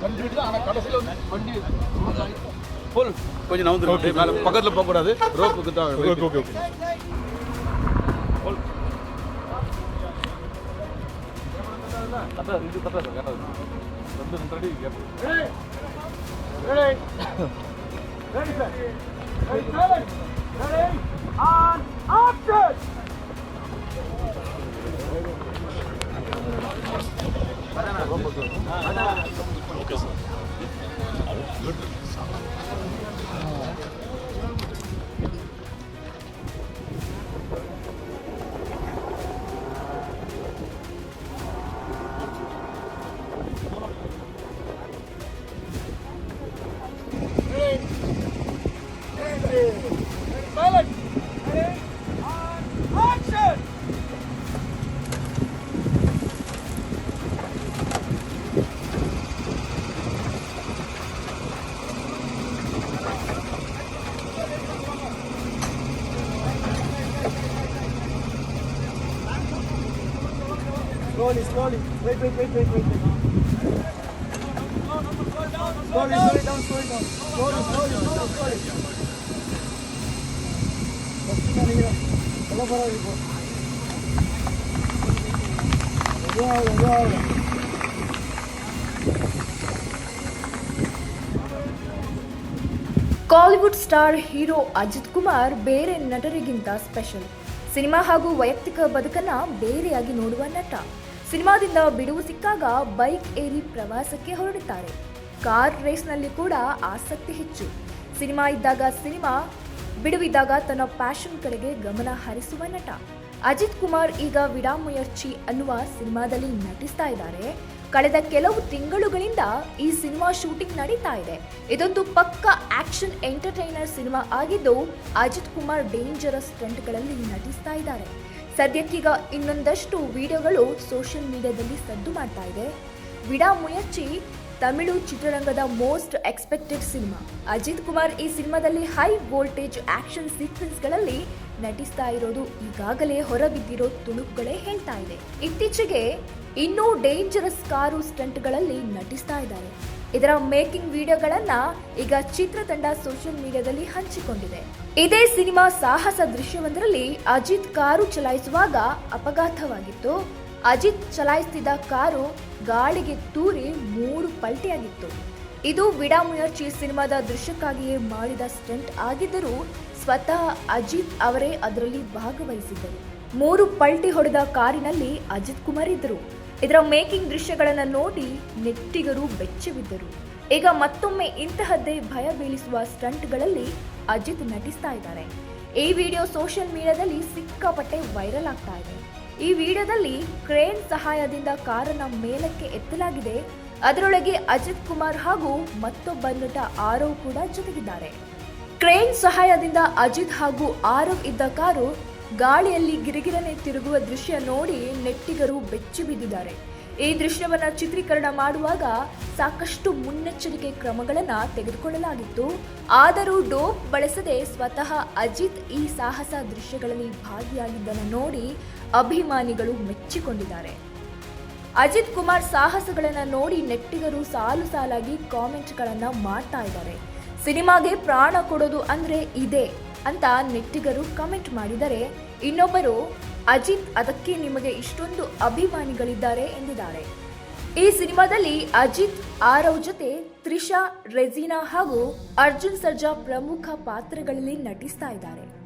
கண்டுபிடிச்சு ஆனா கடைசியில வந்து வண்டி ஃபுல் கொஞ்சம் நவுந்து மேலே பக்கத்தில் போகக்கூடாது ரோப்புக்கு தான் ஓகே ஓகே ஓகே அதான் இது கரெக்டாக சார் கரெக்டாக ரெண்டு ரெண்டு அடி gap Slowly, slowly. Wait, wait, wait, wait, wait. wait. Slowly, slowly down, slowly down. Slowly, slowly, slowly, slowly. Kollywood star hero Ajith Kumar ಬೇರೆ ನಟರಿಗಿಂತ ಸ್ಪೆಷಲ್. ಸಿನಿಮಾ ಹಾಗೂ ವೈಯಕ್ತಿಕ ಬದುಕನ್ನ ಬೇರೆಯಾಗಿ ನೋಡುವ ನಟ. ಸಿನಿಮಾದಿಂದ ಬಿಡುವು ಸಿಕ್ಕಾಗ ಬೈಕ್ ಏರಿ ಪ್ರವಾಸಕ್ಕೆ ಹೊರಡುತ್ತಾರೆ ಕಾರ್ ರೇಸ್ನಲ್ಲಿ ಕೂಡ ಆಸಕ್ತಿ ಹೆಚ್ಚು. ಸಿನಿಮಾ ಇದ್ದಾಗ ಸಿನಿಮಾ ಬಿಡುವಿದ್ದಾಗ ತನ್ನ ಪ್ಯಾಷನ್ ಕಡೆಗೆ ಗಮನ ಹರಿಸುವ ನಟ. ಅಜಿತ್ ಕುಮಾರ್ ಈಗ ವಿಡಾಮುಯರ್ಚಿ ಅನ್ನುವ ಸಿನಿಮಾದಲ್ಲಿ ನಟಿಸ್ತಾ ಇದ್ದಾರೆ. ಕಳೆದ ಕೆಲವು ತಿಂಗಳುಗಳಿಂದ ಈ ಸಿನಿಮಾ ಶೂಟಿಂಗ್ ನಡೀತಾ ಇದೆ. ಇದೊಂದು ಪಕ್ಕ ಆಕ್ಷನ್ ಎಂಟರ್ಟೈನರ್ ಸಿನಿಮಾ ಆಗಿದ್ದು, ಅಜಿತ್ ಕುಮಾರ್ ಡೇಂಜರಸ್ ಸ್ಟಂಟ್ಗಳಲ್ಲಿ ನಟಿಸ್ತಾ ಇದ್ದಾರೆ. ಸದ್ಯಕ್ಕೀಗ ಇನ್ನೊಂದಷ್ಟು ವಿಡಿಯೋಗಳು ಸೋಷಿಯಲ್ ಮೀಡಿಯಾದಲ್ಲಿ ಸದ್ದು ಮಾಡ್ತಾ ಇದೆ. ವಿಡಾ ಮುಯಚ್ಚಿ ತಮಿಳು ಚಿತ್ರರಂಗದ most expected cinema. Ajith Kumar ಈ ಸಿನಿಮಾದಲ್ಲಿ ಹೈ ವೋಲ್ಟೇಜ್ ಆಕ್ಷನ್ ಸೀಕ್ವೆನ್ಸ್ಗಳಲ್ಲಿ ನಟಿಸ್ತಾ ಇರೋದು ಈಗಾಗಲೇ ಹೊರಬಿದ್ದಿರೋ ತುಣುಕುಗಳೇ ಹೇಳ್ತಾ ಇದೆ. ಇತ್ತೀಚೆಗೆ ಇನ್ನೂ ಡೇಂಜರಸ್ ಕಾರು ಸ್ಟಂಟ್ಗಳಲ್ಲಿ ನಟಿಸ್ತಾ ಇದ್ದಾರೆ. ಇದರ ಮೇಕಿಂಗ್ ವಿಡಿಯೋಗಳನ್ನ ಈಗ ಚಿತ್ರತಂಡ ಸೋಷಿಯಲ್ ಮೀಡಿಯಾದಲ್ಲಿ ಹಂಚಿಕೊಂಡಿದೆ. ಇದೇ ಸಿನಿಮಾ ಸಾಹಸ ದೃಶ್ಯವೊಂದರಲ್ಲಿ ಅಜಿತ್ ಕಾರು ಚಲಾಯಿಸುವಾಗ ಅಪಘಾತವಾಗಿತ್ತು. ಅಜಿತ್ ಚಲಾಯಿಸುತ್ತಿದ್ದ ಕಾರು ಗಾಳಿಗೆ ತೂರಿ ಮೂರು ಪಲ್ಟಿಯಾಗಿತ್ತು. ಇದು ವಿಡಾಮುಯರ್ಚಿ ಸಿನಿಮಾದ ದೃಶ್ಯಕ್ಕಾಗಿಯೇ ಮಾಡಿದ ಸ್ಟಂಟ್ ಆಗಿದ್ದರೂ ಸ್ವತಃ ಅಜಿತ್ ಅವರೇ ಅದರಲ್ಲಿ ಭಾಗವಹಿಸಿದ್ದರು. ಮೂರು ಪಲ್ಟಿ ಹೊಡೆದ ಕಾರಿನಲ್ಲಿ ಅಜಿತ್ ಕುಮಾರ್ ಇದ್ದರು. ಇದರ ಮೇಕಿಂಗ್ ದೃಶ್ಯಗಳನ್ನು ನೋಡಿ ನೆಟ್ಟಿಗರು ಬೆಚ್ಚಿಬಿದ್ದರು. ಈಗ ಮತ್ತೊಮ್ಮೆ ಇಂತಹದ್ದೇ ಭಯ ಬೀಳಿಸುವ ಸ್ಟಂಟ್ಗಳಲ್ಲಿ ಅಜಿತ್ ನಟಿಸ್ತಾ ಇದ್ದಾರೆ. ಈ ವಿಡಿಯೋ ಸೋಷಿಯಲ್ ಮೀಡಿಯಾದಲ್ಲಿ ಸಿಕ್ಕಾಪಟ್ಟೆ ವೈರಲ್ ಆಗ್ತಾ ಇದೆ. ಈ ವಿಡಿಯೋದಲ್ಲಿ ಕ್ರೇನ್ ಸಹಾಯದಿಂದ ಕಾರನ್ನ ಮೇಲಕ್ಕೆ ಎತ್ತಲಾಗಿದೆ. ಅದರೊಳಗೆ ಅಜಿತ್ ಕುಮಾರ್ ಹಾಗೂ ಮತ್ತೊಬ್ಬ ನಟ ಆರವ್ ಕೂಡ ಜೊತೆಗಿದ್ದಾರೆ. ಕ್ರೇನ್ ಸಹಾಯದಿಂದ ಅಜಿತ್ ಹಾಗೂ ಆರವ್ ಇದ್ದ ಕಾರು ಗಾಳಿಯಲ್ಲಿ ಗಿರಿಗಿರನೆ ತಿರುಗುವ ದೃಶ್ಯ ನೋಡಿ ನೆಟ್ಟಿಗರು ಬೆಚ್ಚಿ ಬಿದ್ದಿದ್ದಾರೆ. ಈ ದೃಶ್ಯವನ್ನ ಚಿತ್ರೀಕರಣ ಮಾಡುವಾಗ ಸಾಕಷ್ಟು ಮುನ್ನೆಚ್ಚರಿಕೆ ಕ್ರಮಗಳನ್ನು ತೆಗೆದುಕೊಳ್ಳಲಾಗಿತ್ತು. ಆದರೂ ಡೋಪ್ ಬಳಸದೆ ಸ್ವತಃ ಅಜಿತ್ ಈ ಸಾಹಸ ದೃಶ್ಯಗಳಲ್ಲಿ ಭಾಗಿಯಾಗಿದ್ದನ್ನು ನೋಡಿ ಅಭಿಮಾನಿಗಳು ಮೆಚ್ಚಿಕೊಂಡಿದ್ದಾರೆ. ಅಜಿತ್ ಕುಮಾರ್ ಸಾಹಸಗಳನ್ನು ನೋಡಿ ನೆಟ್ಟಿಗರು ಸಾಲು ಸಾಲಾಗಿ ಕಾಮೆಂಟ್ಗಳನ್ನ ಮಾಡ್ತಾ ಇದ್ದಾರೆ. ಸಿನಿಮಾಗೆ ಪ್ರಾಣ ಕೊಡೋದು ಅಂದ್ರೆ ಇದೆ ಅಂತ ನೆಟ್ಟಿಗರು ಕಮೆಂಟ್ ಮಾಡಿದರೆ ಇನ್ನೊಬ್ಬರು ಅಜಿತ್ ಅದಕ್ಕೆ ನಿಮಗೆ ಇಷ್ಟೊಂದು ಅಭಿಮಾನಿಗಳಿದ್ದಾರೆ ಎಂದಿದ್ದಾರೆ. ಈ ಸಿನಿಮಾದಲ್ಲಿ ಅಜಿತ್, ಆರವ್ ಜೊತೆ ತ್ರಿಷಾ ರೆಜಿನಾ ಹಾಗೂ ಅರ್ಜುನ್ ಸರ್ಜಾ ಪ್ರಮುಖ ಪಾತ್ರಗಳಲ್ಲಿ ನಟಿಸ್ತಾ ಇದ್ದಾರೆ.